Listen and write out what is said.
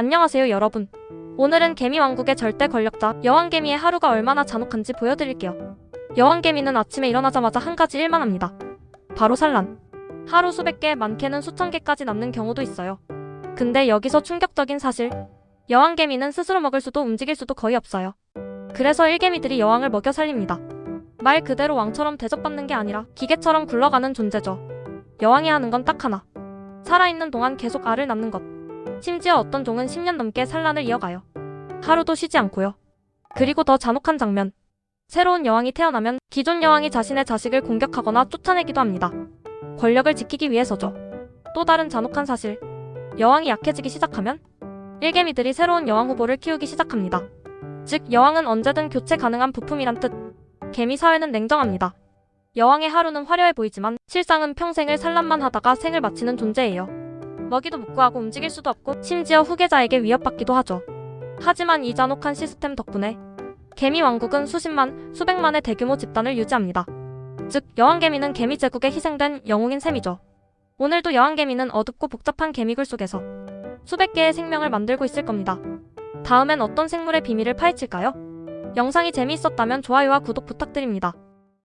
안녕하세요 여러분. 오늘은 개미 왕국의 절대 권력자 여왕개미의 하루가 얼마나 잔혹한지 보여드릴게요. 여왕개미는 아침에 일어나자마자 한 가지 일만 합니다. 바로 산란. 하루 수백 개, 많게는 수천 개까지 낳는 경우도 있어요. 근데 여기서 충격적인 사실. 여왕개미는 스스로 먹을 수도 움직일 수도 거의 없어요. 그래서 일개미들이 여왕을 먹여 살립니다. 말 그대로 왕처럼 대접받는 게 아니라 기계처럼 굴러가는 존재죠. 여왕이 하는 건 딱 하나. 살아있는 동안 계속 알을 낳는 것. 심지어 어떤 종은 10년 넘게 산란을 이어가요. 하루도 쉬지 않고요. 그리고 더 잔혹한 장면. 새로운 여왕이 태어나면 기존 여왕이 자신의 자식을 공격하거나 쫓아내기도 합니다. 권력을 지키기 위해서죠. 또 다른 잔혹한 사실. 여왕이 약해지기 시작하면 일개미들이 새로운 여왕 후보를 키우기 시작합니다. 즉, 여왕은 언제든 교체 가능한 부품이란 뜻. 개미 사회는 냉정합니다. 여왕의 하루는 화려해 보이지만 실상은 평생을 산란만 하다가 생을 마치는 존재예요. 먹이도 못 구하고 움직일 수도 없고 심지어 후계자에게 위협받기도 하죠. 하지만 이 잔혹한 시스템 덕분에 개미 왕국은 수십만, 수백만의 대규모 집단을 유지합니다. 즉, 여왕개미는 개미 제국에 희생된 영웅인 셈이죠. 오늘도 여왕개미는 어둡고 복잡한 개미굴 속에서 수백 개의 생명을 만들고 있을 겁니다. 다음엔 어떤 생물의 비밀을 파헤칠까요? 영상이 재미있었다면 좋아요와 구독 부탁드립니다.